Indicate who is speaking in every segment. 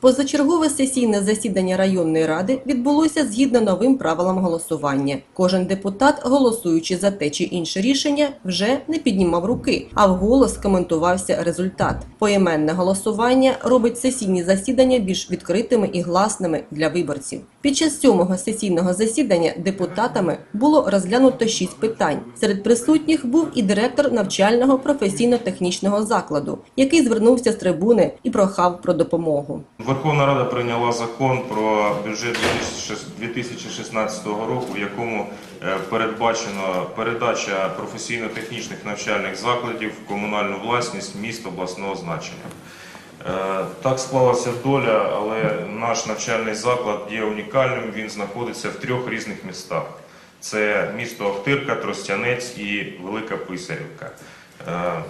Speaker 1: Позачергове сесійне засідання районної ради відбулося згідно новим правилам голосування. Кожен депутат, голосуючи за те чи інше рішення, вже не піднімав руки, а вголос коментувався результат. Поіменне голосування робить сесійні засідання більш відкритими і гласними для виборців. Під час сьомого сесійного засідання депутатами було розглянуто шість питань. Серед присутніх був і директор навчального професійно-технічного закладу, який звернувся з трибуни і прохав про допомогу.
Speaker 2: Верховна Рада прийняла закон про бюджет 2016 року, в якому е, передбачено передача професійно-технічних навчальних закладів в комунальну власність міст обласного значення. Е, Так склалася доля, але наш навчальний заклад є унікальним. Він знаходиться в трьох різних містах: це місто Охтирка, Тростянець і Велика Писарівка. Е,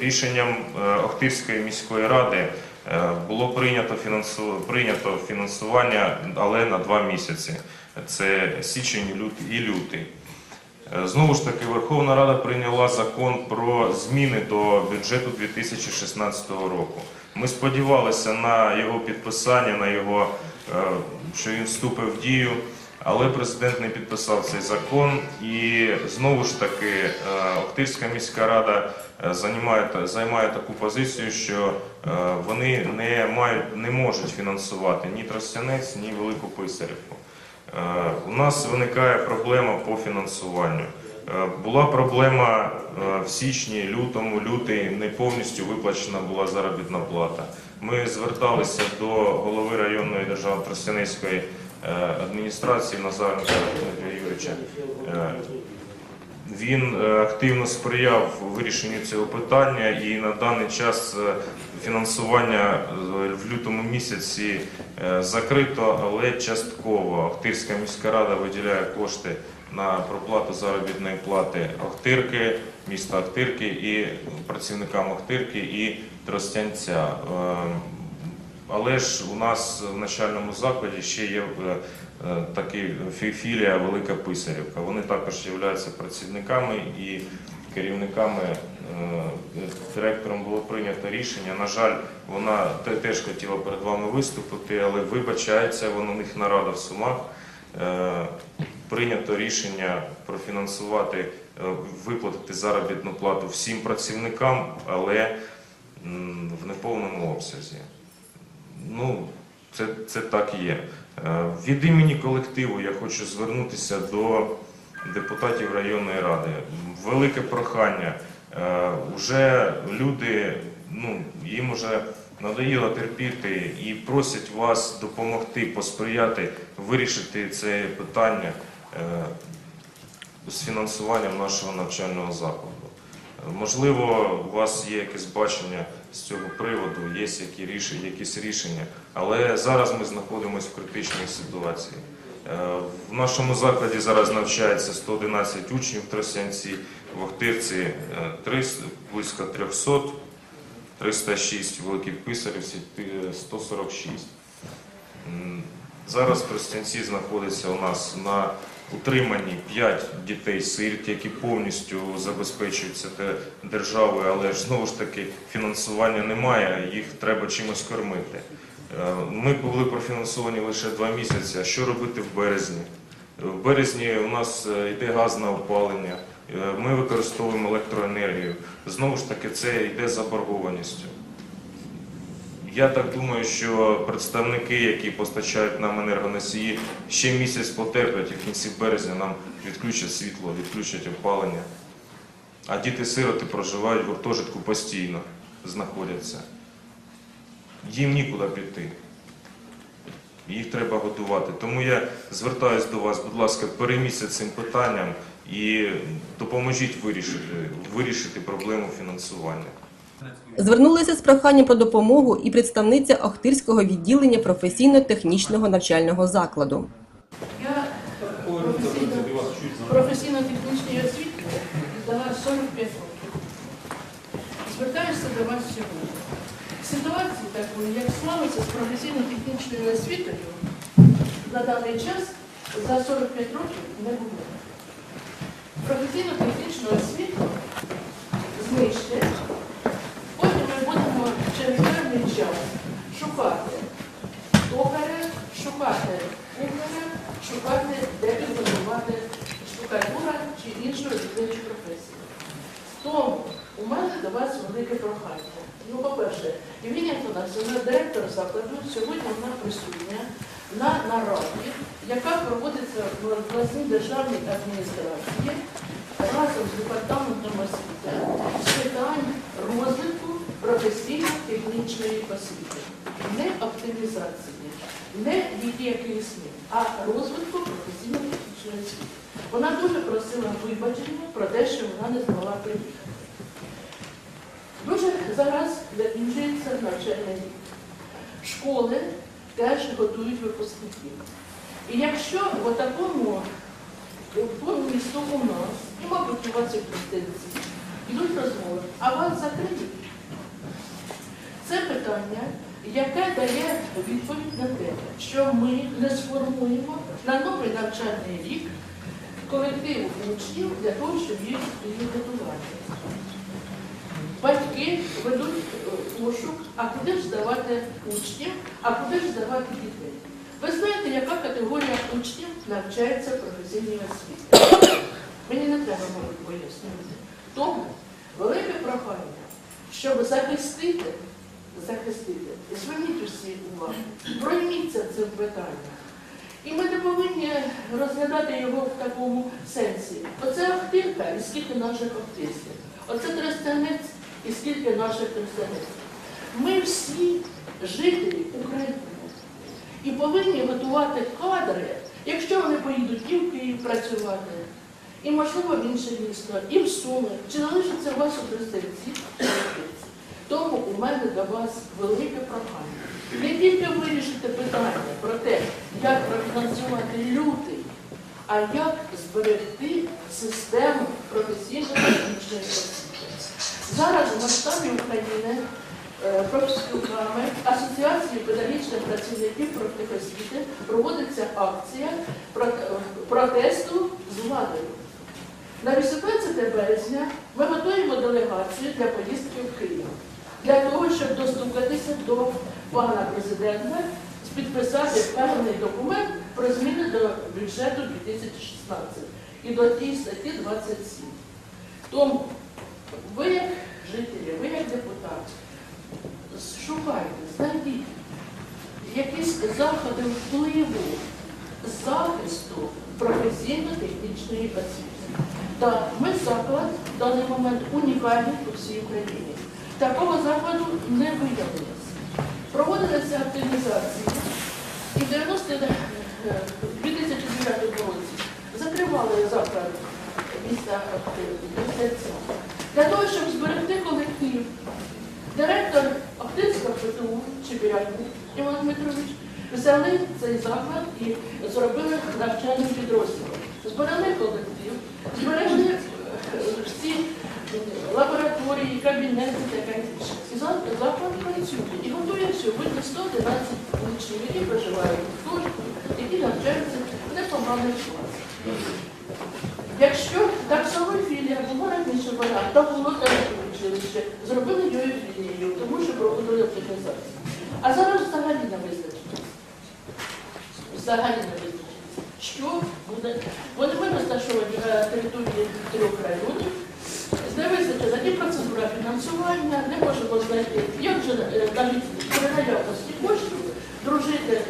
Speaker 2: Рішенням е, Охтирської міської ради було прийнято фінансування, але на два місяці. Це січень і лютий. Е, Знову ж таки, Верховна Рада прийняла закон про зміни до бюджету 2016 року. Ми сподівалися на його підписання, на його, е, що він вступив в дію, але президент не підписав цей закон. І знову ж таки, е, Охтирська міська рада займає, займає таку позицію, що вони не мають, не можуть фінансувати ні Тростянець, ні Велику Писарівку. Е, У нас виникає проблема по фінансуванню. Е, Була проблема е, в січні, лютому, лютий не повністю виплачена була заробітна плата. Ми зверталися до голови районної державної Тростянецької е, адміністрації Назаренка. Е, Він е, активно сприяв вирішенню цього питання і на даний час е, фінансування е, в лютому місяці закрито, але частково. Охтирська міська рада виділяє кошти на проплату заробітної плати Охтирки, міста Охтирки і працівникам Охтирки і Тростянця. Але ж у нас в начальному закладі ще є е, е, такий філія Велика Писарівка. Вони також являються працівниками і керівниками. Е, Директором було прийнято рішення. На жаль, вона теж хотіла перед вами виступити, але вибачається, воно у них нарада в Сумах. Прийнято рішення профінансувати, виплатити заробітну плату всім працівникам, але в неповному обсязі. Ну, це, це так є. Е, Від імені колективу я хочу звернутися до депутатів районної ради. Велике прохання. Е, Уже люди, ну, їм уже надоїло терпіти і просять вас допомогти, посприяти вирішити це питання е, з фінансуванням нашого навчального закладу. Можливо, у вас є якесь бачення з цього приводу, є якісь рішення, але зараз ми знаходимося в критичній ситуації. Е, В нашому закладі зараз навчається 111 учнів в в Охтирці е, 300, близько 300, 306, в Великій Писарівці е, 146. Зараз в Тростянці знаходиться у нас на утриманні 5 дітей-сиріт, які повністю забезпечуються державою, але знову ж таки фінансування немає, їх треба чимось кормити. Е, Ми були профінансовані лише два місяці. А що робити в березні? В березні у нас е, йде газне опалення, е, ми використовуємо електроенергію. Знову ж таки, це йде заборгованістю. Я так думаю, що представники, які постачають нам енергоносії, ще місяць потерплять і в кінці березня нам відключать світло, відключать опалення. А діти-сироти проживають в гуртожитку постійно, знаходяться. Їм нікуди піти. Їх треба готувати. Тому я звертаюся до вас, будь ласка, перейміться цим питанням і допоможіть вирішити, вирішити проблему фінансування.
Speaker 1: Звернулися з проханням про допомогу і представниця Охтирського відділення професійно-технічного навчального закладу.
Speaker 3: Я професійно- професійно-технічній освіті здала 45 років. Звертаюся до вас сьогодні. Ситуації такої, як склалося з професійно-технічною освітою, на даний час за 45 років не було. Професійно-технічну освіту знищити, потім будемо через певний час шукати токаря, шукати кухаря, шукати, де підготувати штукатура чи іншу робітничу професію. Тому у мене до вас велике прохання. Ну, по-перше, Євгенія Антонасівна, директор закладу, сьогодні вона присутня на нараді, яка проводиться в обласній державній адміністрації разом з департаментом освіти з питань розвитку професійно-технічної освіти, не оптимізації, не її якийсь змін, а розвитку професійно-технічної освіти. Вона дуже просила вибачення про те, що вона не змогла приїхати. Дуже зараз закінчується навчальний рік. Школи теж готують випускників. І якщо в такому місту у нас, і, мабуть, у вас і йдуть розмови, а вас закриють. Це питання, яке дає відповідь на те, що ми не сформуємо на новий навчальний рік колектив учнів для того, щоб їх готувати. Батьки ведуть е, пошук, а куди ж здавати учнів, а куди ж здавати дітей. Ви знаєте, яка категорія учнів навчається в професійній освіті? Мені не треба, мабуть, пояснювати. Тому велике прохання, щоб захистити, захистити, зверніть усі увагу, пройміться цим питанням. І ми не повинні розглядати його в такому сенсі. Оце Охтирка і скільки наших охтирців. Оце Тростянець і скільки наших тростянець. Ми всі жителі України і повинні готувати кадри, якщо вони поїдуть і в Київ працювати, і, можливо, в інше місто, і в Суми, чи залишиться у вас у Тростянці. Тому у мене до вас велике прохання. Не тільки вирішити питання про те, як профінансувати лютий, а як зберегти систему професійно-технічної освіти. Зараз в масштабі України е, профспілками Асоціації педагогічних працівників профтехосвіти проводиться акція протесту з владою. На 18 березня ми готуємо делегацію для поїздки в Київ для того, щоб достукатися до пана президента, підписати певний документ про зміни до бюджету 2016 і до тієї статті 27. Тому ви як жителі, ви як депутати, шукайте, знайдіть якісь заходи впливу, захисту професійно-технічної освіти. Так, ми заклад в даний момент унікальний у всій Україні. Такого закладу не виявилося. Проводилися оптимізації і в 90 е, 2009 році закривали заклад міста Охтирці. Для того, щоб зберегти колектив, директор Охтирського ПТУ Чебіряку Іван Дмитрович взяли цей заклад і зробили навчальним підрозділом. Зберегли колектив, зберегли е, всі лабораторії, кабінети таке інше. Заклад працює і готує сьогодні 111 учнів, які проживають в гуртожитку, які навчаються непоганих класах. Якщо так само філія була раніше вона, то було таке училище, зробили його філією, тому що проводили оптимізацію. А зараз взагалі не визначилося. Взагалі не визначилося. Що? Вони розташовані на території трьох районів. Не визначена ні процедура фінансування, не можемо знайти, як же навіть при наявності коштів дружити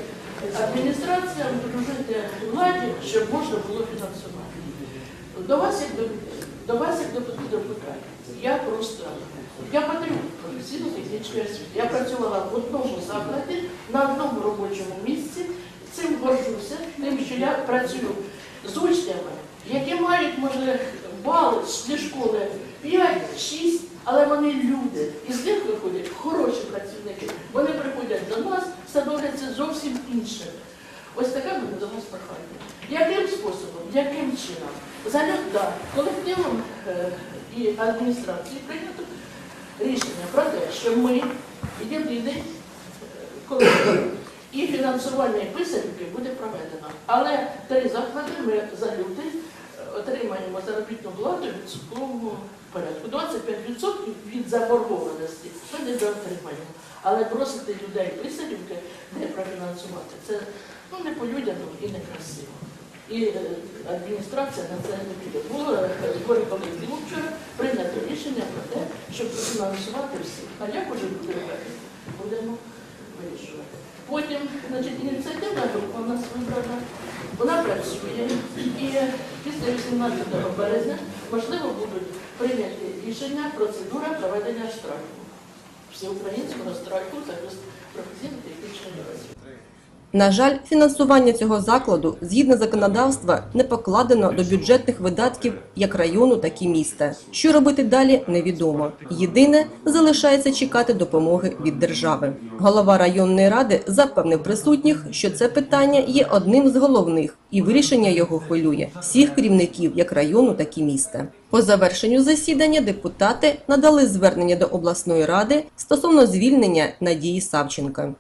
Speaker 3: адміністраціям, дружити владі, щоб можна було фінансувати. До вас як до, до вас як до депутатів. Я просто я патріот професійно-технічної освіти. Я працювала в одному закладі, на одному робочому місці. Цим горжуся, тим, що я працюю з учнями, які мають, може, бали зі школи 5-6, але вони люди. І з них виходять хороші працівники. Вони приходять до нас, становляться зовсім іншими. Ось таке буде до вас прохання. Яким способом, яким чином? Залюбда колективом е, і адміністрації прийнято рішення про те, що ми єдиний е, колектив, і фінансування писарівки буде проведено. Але три заклади ми за лютий е, отримаємо заробітну плату в відсотковому порядку. 25% від заборгованості ми не отримаємо. Але просити людей писарівки не профінансувати. Це ну, не по-людяному і некрасиво. І е, адміністрація на це не піде. Було збори колективу вчора прийнято рішення про те, щоб фінансувати всіх. А як уже буде? Будемо. Потім, значить, ініціативна група у нас вибрана, вона працює. І після 18 березня, можливо, будуть прийняті рішення, процедура проведення штрафу Всеукраїнського страйку захист професійно-технічної освіти.
Speaker 1: На жаль, фінансування цього закладу згідно законодавства не покладено до бюджетних видатків як району, так і міста. Що робити далі, невідомо. Єдине залишається чекати допомоги від держави. Голова районної ради запевнив присутніх, що це питання є одним з головних, і вирішення його хвилює всіх керівників як району, так і міста. По завершенню засідання депутати надали звернення до обласної ради стосовно звільнення Надії Савченка.